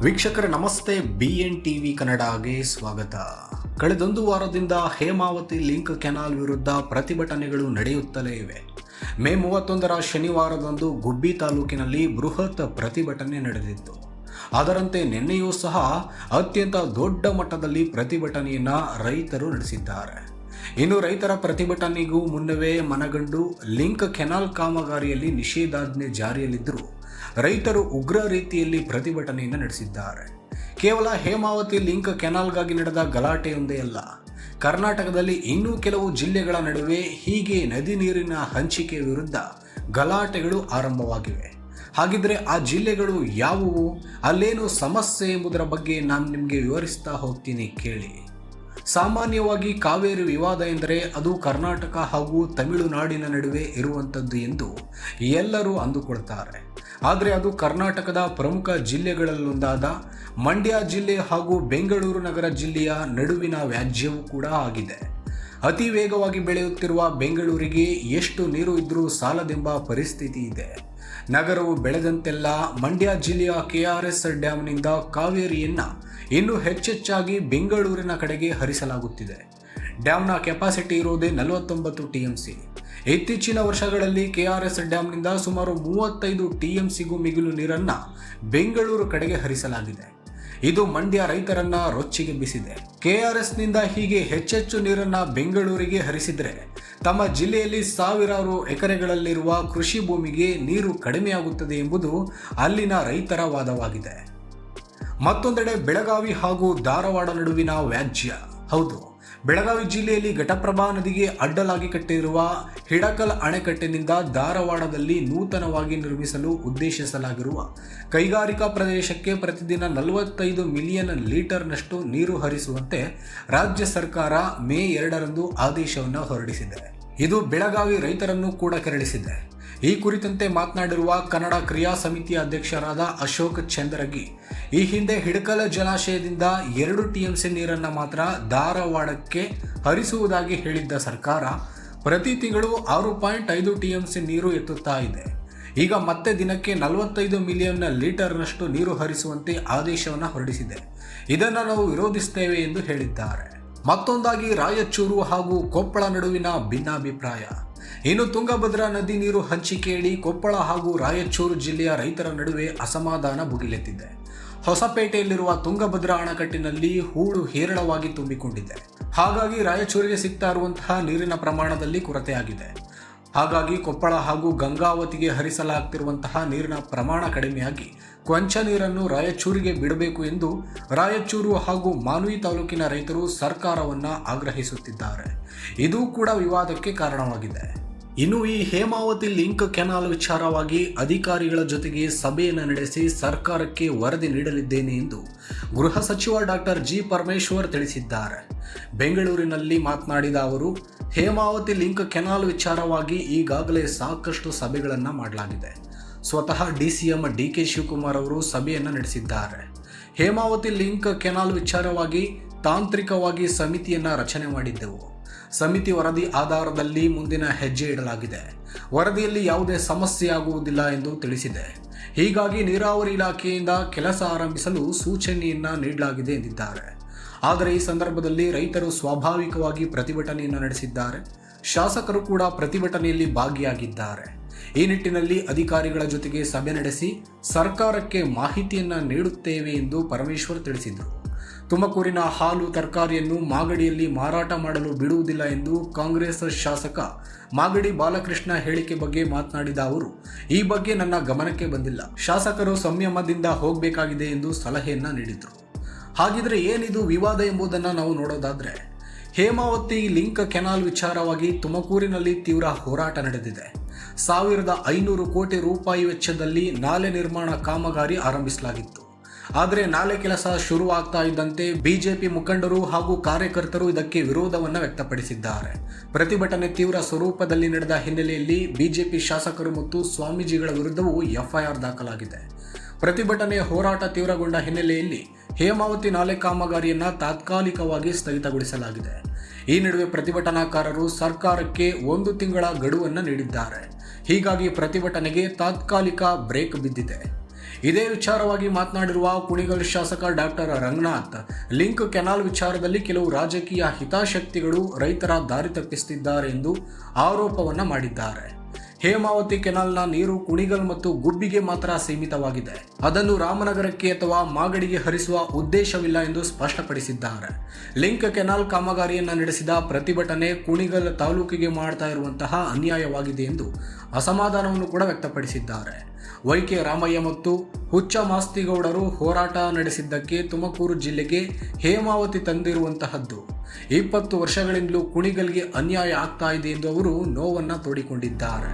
ವೀಕ್ಷಕರೇ, ನಮಸ್ತೆ. B N TV ಕನ್ನಡಗೆ ಸ್ವಾಗತ. ಕಳೆದೊಂದು ವಾರದಿಂದ ಹೇಮಾವತಿ ಲಿಂಕ್ ಕೆನಾಲ್ ವಿರುದ್ಧ ಪ್ರತಿಭಟನೆಗಳು ನಡೆಯುತ್ತಲೇ ಇವೆ. ಮೇ ಮೂವತ್ತೊಂದರ ಶನಿವಾರದಂದು ಗುಬ್ಬಿ ತಾಲೂಕಿನಲ್ಲಿ ಬೃಹತ್ ಪ್ರತಿಭಟನೆ ನಡೆದಿತ್ತು. ಅದರಂತೆ ನಿನ್ನೆಯೂ ಸಹ ಅತ್ಯಂತ ದೊಡ್ಡ ಮಟ್ಟದಲ್ಲಿ ಪ್ರತಿಭಟನೆಯನ್ನು ರೈತರು ನಡೆಸಿದ್ದಾರೆ. ಇನ್ನು ರೈತರ ಪ್ರತಿಭಟನೆಗೂ ಮುನ್ನವೇ ಮನಗಂಡು ಲಿಂಕ್ ಕೆನಾಲ್ ಕಾಮಗಾರಿಯಲ್ಲಿ ನಿಷೇಧಾಜ್ಞೆ ಜಾರಿಯಲ್ಲಿದ್ದರೂ ರೈತರು ಉಗ್ರ ರೀತಿಯಲ್ಲಿ ಪ್ರತಿಭಟನೆಯನ್ನು ನಡೆಸಿದ್ದಾರೆ. ಕೇವಲ ಹೇಮಾವತಿ ಲಿಂಕ್ ಕೆನಾಲ್ಗಾಗಿ ನಡೆದ ಗಲಾಟೆಯೊಂದೇ ಅಲ್ಲ, ಕರ್ನಾಟಕದಲ್ಲಿ ಇನ್ನೂ ಕೆಲವು ಜಿಲ್ಲೆಗಳ ನಡುವೆ ಹೀಗೆ ನದಿ ನೀರಿನ ಹಂಚಿಕೆ ವಿರುದ್ಧ ಗಲಾಟೆಗಳು ಆರಂಭವಾಗಿವೆ. ಹಾಗಿದ್ರೆ ಆ ಜಿಲ್ಲೆಗಳು ಯಾವುವು, ಅಲ್ಲೇನು ಸಮಸ್ಯೆ ಎಂಬುದರ ಬಗ್ಗೆ ನಾನು ನಿಮಗೆ ವಿವರಿಸ್ತಾ ಹೋಗ್ತೀನಿ ಕೇಳಿ. ಸಾಮಾನ್ಯವಾಗಿ ಕಾವೇರಿ ವಿವಾದ ಎಂದರೆ ಅದು ಕರ್ನಾಟಕ ಹಾಗೂ ತಮಿಳುನಾಡಿನ ನಡುವೆ ಇರುವಂಥದ್ದು ಎಂದು ಎಲ್ಲರೂ ಅಂದುಕೊಳ್ತಾರೆ. ಆದರೆ ಅದು ಕರ್ನಾಟಕದ ಪ್ರಮುಖ ಜಿಲ್ಲೆಗಳಲ್ಲೊಂದಾದ ಮಂಡ್ಯ ಜಿಲ್ಲೆ ಹಾಗೂ ಬೆಂಗಳೂರು ನಗರ ಜಿಲ್ಲೆಯ ನಡುವಿನ ವ್ಯಾಜ್ಯವೂ ಕೂಡ ಆಗಿದೆ. ಅತಿ ವೇಗವಾಗಿ ಬೆಳೆಯುತ್ತಿರುವ ಬೆಂಗಳೂರಿಗೆ ಎಷ್ಟು ನೀರು ಇದ್ರೂ ಸಾಲದೆಂಬ ಪರಿಸ್ಥಿತಿ ಇದೆ. ನಗರವು ಬೆಳೆದಂತೆಲ್ಲ ಮಂಡ್ಯ ಜಿಲ್ಲೆಯ ಕೆಆರ್ಎಸ್ ಡ್ಯಾಂನಿಂದ ಕಾವೇರಿಯನ್ನ ಇನ್ನೂ ಹೆಚ್ಚೆಚ್ಚಾಗಿ ಬೆಂಗಳೂರಿನ ಕಡೆಗೆ ಹರಿಸಲಾಗುತ್ತಿದೆ. ಡ್ಯಾಮ್ನ ಕೆಪಾಸಿಟಿ ಇರುವುದೇ ನಲವತ್ತೊಂಬತ್ತು ಟಿ ಎಂ ಸಿ ಇತ್ತೀಚಿನ ವರ್ಷಗಳಲ್ಲಿ ಕೆಆರ್ಎಸ್ ಡ್ಯಾಮ್ನಿಂದ ಸುಮಾರು ಮೂವತ್ತೈದು ಟಿ ಎಂ ಸಿಗೂ ಮಿಗಿಲು ನೀರನ್ನು ಬೆಂಗಳೂರು ಕಡೆಗೆ ಹರಿಸಲಾಗಿದೆ. ಇದು ಮಂಡ್ಯ ರೈತರನ್ನ ರೊಚ್ಚಿಗೆಬ್ಬಿಸಿದೆ ಕೆಆರ್ಎಸ್ನಿಂದ ಹೀಗೆ ಹೆಚ್ಚೆಚ್ಚು ನೀರನ್ನ ಬೆಂಗಳೂರಿಗೆ ಹರಿಸಿದರೆ ತಮ್ಮ ಜಿಲ್ಲೆಯಲ್ಲಿ ಸಾವಿರಾರು ಎಕರೆಗಳಲ್ಲಿರುವ ಕೃಷಿ ಭೂಮಿಗೆ ನೀರು ಕಡಿಮೆಯಾಗುತ್ತದೆ ಎಂಬುದು ಅಲ್ಲಿನ ರೈತರ ವಾದವಾಗಿದೆ. ಮತ್ತೊಂದೆಡೆ ಬೆಳಗಾವಿ ಹಾಗೂ ಧಾರವಾಡ ನಡುವಿನ ವ್ಯಾಜ್ಯ. ಹೌದು, ಬೆಳಗಾವಿ ಜಿಲ್ಲೆಯಲ್ಲಿ ಘಟಪ್ರಭಾ ನದಿಗೆ ಅಡ್ಡಲಾಗಿ ಕಟ್ಟಿರುವ ಹಿಡಕಲ್ ಅಣೆಕಟ್ಟಿನಿಂದ ಧಾರವಾಡದಲ್ಲಿ ನೂತನವಾಗಿ ನಿರ್ಮಿಸಲು ಉದ್ದೇಶಿಸಲಾಗಿರುವ ಕೈಗಾರಿಕಾ ಪ್ರದೇಶಕ್ಕೆ ಪ್ರತಿದಿನ ನಲವತ್ತೈದು ಮಿಲಿಯನ್ ಲೀಟರ್ನಷ್ಟು ನೀರು ಹರಿಸುವಂತೆ ರಾಜ್ಯ ಸರ್ಕಾರ ಮೇ ಎರಡರಂದು ಆದೇಶವನ್ನು ಹೊರಡಿಸಿದೆ. ಇದು ಬೆಳಗಾವಿ ರೈತರನ್ನು ಕೂಡ ಕೆರಳಿಸಿದೆ. ಈ ಕುರಿತಂತೆ ಮಾತನಾಡಿರುವ ಕನ್ನಡ ಕ್ರಿಯಾ ಸಮಿತಿಯ ಅಧ್ಯಕ್ಷರಾದ ಅಶೋಕ್ ಚಂದ್ರಗಿ. ಈ ಹಿಂದೆ ಹಿಡಕಲ ಜಲಾಶಯದಿಂದ ಎರಡು ಟಿಎಂಸಿ ನೀರನ್ನು ಮಾತ್ರ ಧಾರವಾಡಕ್ಕೆ ಹರಿಸುವುದಾಗಿ ಹೇಳಿದ್ದ ಸರ್ಕಾರ, ಪ್ರತಿ ತಿಂಗಳು ಆರು ಪಾಯಿಂಟ್ ಐದು ಟಿಎಂಸಿ ನೀರು ಎತ್ತುತ್ತಾ ಇದೆ. ಈಗ ಮತ್ತೆ ದಿನಕ್ಕೆ ನಲವತ್ತೈದು ಮಿಲಿಯನ್ ಲೀಟರ್ನಷ್ಟು ನೀರು ಹರಿಸುವಂತೆ ಆದೇಶವನ್ನು ಹೊರಡಿಸಿದೆ. ಇದನ್ನು ನಾವು ವಿರೋಧಿಸುತ್ತೇವೆ ಎಂದು ಹೇಳಿದ್ದಾರೆ. ಮತ್ತೊಂದಾಗಿ ರಾಯಚೂರು ಹಾಗೂ ಕೊಪ್ಪಳ ನಡುವಿನ ಭಿನ್ನಾಭಿಪ್ರಾಯ. ಇನ್ನು ತುಂಗಭದ್ರಾ ನದಿ ನೀರು ಹಂಚಿಕೆಯಡಿ ಕೊಪ್ಪಳ ಹಾಗೂ ರಾಯಚೂರು ಜಿಲ್ಲೆಯ ರೈತರ ನಡುವೆ ಅಸಮಾಧಾನ ಭುಗಿಲೆತ್ತಿದೆ. ಹೊಸಪೇಟೆಯಲ್ಲಿರುವ ತುಂಗಭದ್ರಾ ಅಣೆಕಟ್ಟಿನಲ್ಲಿ ಹೂಳು ಹೇರಳವಾಗಿ ತುಂಬಿಕೊಂಡಿದೆ. ಹಾಗಾಗಿ ರಾಯಚೂರಿಗೆ ಸಿಗ್ತಾ ಇರುವಂತಹ ನೀರಿನ ಪ್ರಮಾಣದಲ್ಲಿ ಕೊರತೆಯಾಗಿದೆ ಹಾಗಾಗಿ ಕೊಪ್ಪಳ ಹಾಗೂ ಗಂಗಾವತಿಗೆ ಹರಿಸಲಾಗ್ತಿರುವಂತಹ ನೀರಿನ ಪ್ರಮಾಣ ಕಡಿಮೆಯಾಗಿ ಕೊಂಚ ನೀರನ್ನು ರಾಯಚೂರಿಗೆ ಬಿಡಬೇಕು ಎಂದು ರಾಯಚೂರು ಹಾಗೂ ಮಾನ್ವಿ ತಾಲೂಕಿನ ರೈತರು ಸರ್ಕಾರವನ್ನು ಆಗ್ರಹಿಸುತ್ತಿದ್ದಾರೆ. ಇದು ಕೂಡ ವಿವಾದಕ್ಕೆ ಕಾರಣವಾಗಿದೆ. ಇನ್ನು ಈ ಹೇಮಾವತಿ ಲಿಂಕ್ ಕೆನಾಲ್ ವಿಚಾರವಾಗಿ ಅಧಿಕಾರಿಗಳ ಜೊತೆಗೆ ಸಭೆಯನ್ನು ನಡೆಸಿ ಸರ್ಕಾರಕ್ಕೆ ವರದಿ ನೀಡಲಿದ್ದೇನೆ ಎಂದು ಗೃಹ ಸಚಿವ ಡಾಕ್ಟರ್ ಜಿ ಪರಮೇಶ್ವರ್ ತಿಳಿಸಿದ್ದಾರೆ. ಬೆಂಗಳೂರಿನಲ್ಲಿ ಮಾತನಾಡಿದ ಅವರು, ಹೇಮಾವತಿ ಲಿಂಕ್ ಕೆನಾಲ್ ವಿಚಾರವಾಗಿ ಈಗಾಗಲೇ ಸಾಕಷ್ಟು ಸಭೆಗಳನ್ನು ಮಾಡಲಾಗಿದೆ. ಸ್ವತಃ D C M D K Shivakumar ಅವರು ಸಭೆಯನ್ನು ನಡೆಸಿದ್ದಾರೆ. ಹೇಮಾವತಿ ಲಿಂಕ್ ಕೆನಾಲ್ ವಿಚಾರವಾಗಿ ತಾಂತ್ರಿಕವಾಗಿ ಸಮಿತಿಯನ್ನು ರಚನೆ ಮಾಡಿದ್ದೆವು. ಸಮಿತಿ ವರದಿ ಆಧಾರದಲ್ಲಿ ಮುಂದಿನ ಹೆಜ್ಜೆ ಇಡಲಾಗಿದೆ. ವರದಿಯಲ್ಲಿ ಯಾವುದೇ ಸಮಸ್ಯೆ ಆಗುವುದಿಲ್ಲ ಎಂದು ತಿಳಿಸಿದೆ. ಹೀಗಾಗಿ ನೀರಾವರಿ ಇಲಾಖೆಯಿಂದ ಕೆಲಸ ಆರಂಭಿಸಲು ಸೂಚನೆಯನ್ನು ನೀಡಲಾಗಿದೆ ಎಂದಿದ್ದಾರೆ. ಆದರೆ ಈ ಸಂದರ್ಭದಲ್ಲಿ ರೈತರು ಸ್ವಾಭಾವಿಕವಾಗಿ ಪ್ರತಿಭಟನೆಯನ್ನು ನಡೆಸಿದ್ದಾರೆ. ಶಾಸಕರು ಕೂಡ ಪ್ರತಿಭಟನೆಯಲ್ಲಿ ಭಾಗಿಯಾಗಿದ್ದಾರೆ. ಈ ನಿಟ್ಟಿನಲ್ಲಿ ಅಧಿಕಾರಿಗಳ ಜೊತೆಗೆ ಸಭೆ ನಡೆಸಿ ಸರ್ಕಾರಕ್ಕೆ ಮಾಹಿತಿಯನ್ನು ನೀಡುತ್ತೇವೆ ಎಂದು ಪರಮೇಶ್ವರ್ ತಿಳಿಸಿದರು. ತುಮಕೂರಿನ ಹಾಲು ತರಕಾರಿಯನ್ನು ಮಾಗಡಿಯಲ್ಲಿ ಮಾರಾಟ ಮಾಡಲು ಬಿಡುವುದಿಲ್ಲ ಎಂದು ಕಾಂಗ್ರೆಸ್ ಶಾಸಕ ಮಾಗಡಿ ಬಾಲಕೃಷ್ಣ ಹೇಳಿಕೆ ಬಗ್ಗೆ ಮಾತನಾಡಿದ ಅವರು, ಈ ಬಗ್ಗೆ ನನ್ನ ಗಮನಕ್ಕೆ ಬಂದಿಲ್ಲ. ಶಾಸಕರು ಸಂಯಮದಿಂದ ಹೋಗಬೇಕಾಗಿದೆ ಎಂದು ಸಲಹೆಯನ್ನ ನೀಡಿದರು. ಹಾಗಿದ್ರೆ ಏನಿದು ವಿವಾದ ಎಂಬುದನ್ನು ನಾವು ನೋಡೋದಾದ್ರೆ, ಹೇಮಾವತಿ ಲಿಂಕ್ ಕೆನಾಲ್ ವಿಚಾರವಾಗಿ ತುಮಕೂರಿನಲ್ಲಿ ತೀವ್ರ ಹೋರಾಟ ನಡೆದಿದೆ. ಸಾವಿರದ ಐನೂರು ಕೋಟಿ ರೂಪಾಯಿ ವೆಚ್ಚದಲ್ಲಿ ನಾಲೆ ನಿರ್ಮಾಣ ಕಾಮಗಾರಿ ಆರಂಭಿಸಲಾಗಿತ್ತು. ಆದರೆ ನಾಲೆ ಕೆಲಸ ಶುರುವಾಗ್ತಾ ಇದ್ದಂತೆ ಬಿಜೆಪಿ ಮುಖಂಡರು ಹಾಗೂ ಕಾರ್ಯಕರ್ತರು ಇದಕ್ಕೆ ವಿರೋಧವನ್ನು ವ್ಯಕ್ತಪಡಿಸಿದ್ದಾರೆ. ಪ್ರತಿಭಟನೆ ತೀವ್ರ ಸ್ವರೂಪದಲ್ಲಿ ನಡೆದ ಹಿನ್ನೆಲೆಯಲ್ಲಿ ಬಿಜೆಪಿ ಶಾಸಕರು ಮತ್ತು ಸ್ವಾಮೀಜಿಗಳ ವಿರುದ್ಧವೂ ಎಫ್ಐಆರ್ ದಾಖಲಾಗಿದೆ. ಪ್ರತಿಭಟನೆ ಹೋರಾಟ ತೀವ್ರಗೊಂಡ ಹಿನ್ನೆಲೆಯಲ್ಲಿ ಹೇಮಾವತಿ ನಾಲೆ ಕಾಮಗಾರಿಯನ್ನು ತಾತ್ಕಾಲಿಕವಾಗಿ ಸ್ಥಗಿತಗೊಳಿಸಲಾಗಿದೆ. ಈ ನಡುವೆ ಪ್ರತಿಭಟನಾಕಾರರು ಸರ್ಕಾರಕ್ಕೆ ಒಂದು ತಿಂಗಳ ಗಡುವನ್ನು ನೀಡಿದ್ದಾರೆ. ಹೀಗಾಗಿ ಪ್ರತಿಭಟನೆಗೆ ತಾತ್ಕಾಲಿಕ ಬ್ರೇಕ್ ಬಿದ್ದಿದೆ. ಇದೇ ವಿಚಾರವಾಗಿ ಮಾತನಾಡಿರುವ ಕುಣಿಗಲ್ ಶಾಸಕ ಡಾಕ್ಟರ್ ರಂಗನಾಥ್, ಲಿಂಕ್ ಕೆನಾಲ್ ವಿಚಾರದಲ್ಲಿ ಕೆಲವು ರಾಜಕೀಯ ಹಿತಾಸಕ್ತಿಗಳು ರೈತರ ದಾರಿ ತಪ್ಪಿಸುತ್ತಿದ್ದಾರೆ ಎಂದು ಆರೋಪವನ್ನು ಮಾಡಿದ್ದಾರೆ. ಹೇಮಾವತಿ ಕೆನಾಲ್ನ ನೀರು ಕುಣಿಗಲ್ ಮತ್ತು ಗುಬ್ಬಿಗೆ ಮಾತ್ರ ಸೀಮಿತವಾಗಿದೆ. ಅದನ್ನು ರಾಮನಗರಕ್ಕೆ ಅಥವಾ ಮಾಗಡಿಗೆ ಹರಿಸುವ ಉದ್ದೇಶವಿಲ್ಲ ಎಂದು ಸ್ಪಷ್ಟಪಡಿಸಿದ್ದಾರೆ. ಲಿಂಕ್ ಕೆನಾಲ್ ಕಾಮಗಾರಿಯನ್ನು ನಡೆಸಿದ ಪ್ರತಿಭಟನೆ ಕುಣಿಗಲ್ ತಾಲೂಕಿಗೆ ಮಾಡ್ತಾ ಇರುವಂತಹ ಅನ್ಯಾಯವಾಗಿದೆ ಎಂದು ಅಸಮಾಧಾನವನ್ನು ಕೂಡ ವ್ಯಕ್ತಪಡಿಸಿದ್ದಾರೆ. ವೈಕೆ ರಾಮಯ್ಯ ಮತ್ತು ಹುಚ್ಚ ಮಾಸ್ತಿಗೌಡರು ಹೋರಾಟ ನಡೆಸಿದ್ದಕ್ಕೆ ತುಮಕೂರು ಜಿಲ್ಲೆಗೆ ಹೇಮಾವತಿ ತಂದಿರುವಂತಹದ್ದು. ಇಪ್ಪತ್ತು ವರ್ಷಗಳಿಂದಲೂ ಕುಣಿಗಲ್ಗೆ ಅನ್ಯಾಯ ಆಗ್ತಾ ಇದೆ ಎಂದು ಅವರು ನೋವನ್ನ ತೋಡಿಕೊಂಡಿದ್ದಾರೆ.